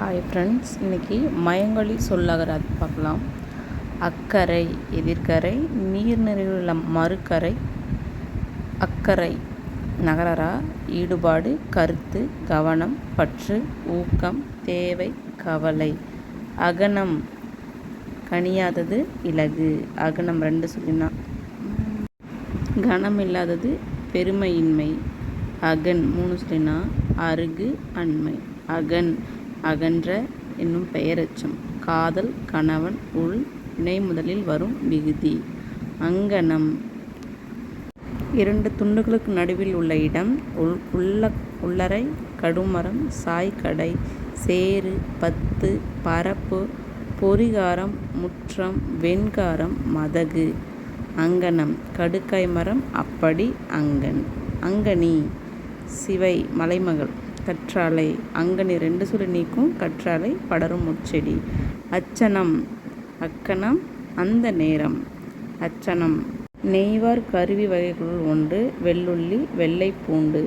Hi friends இன்றைக்கி மயங்கொழி சொல்லகராது பார்க்கலாம். அக்கறை எதிர்க்கரை நீர் நிறைவுள்ள மறுக்கரை அக்கறை நகரரா ஈடுபாடு கருத்து கவனம் பற்று ஊக்கம் தேவை கவலை அகனம் கனியாதது இலகு. அகனம் ரெண்டு சொல்லினா. கனம் இல்லாதது பெருமையின்மை. அகன் மூணு சொல்லினா அருகு அண்மை. அகன் அகன்ற என்னும் பெயரெச்சம். காதல் கணவன் உள் வினை முதலில் வரும் விகுதி. அங்கனம். இரண்டு துண்டுகளுக்கு நடுவில் உள்ள இடம் உள் உள்ள உள்ளறை கடுமரம் சாய்க்கடை சேறு பத்து பரப்பு பொறிகாரம் முற்றம் வெண்காரம் மதகு. அங்கனம். கடுக்காய் மரம் அப்படி அங்கன். அங்கனி. சிவை மலைமகள். கற்றாழை. அங்கனி ரெண்டு சொல்லி நீக்கும் கற்றாழை படரும் முச்செடி அச்சனம் அக்கணம் அந்த நேரம். அச்சனம். நெய்வார் கருவி வகைகளுள் ஒன்று வெள்ளுள்ளி வெள்ளை பூண்டு.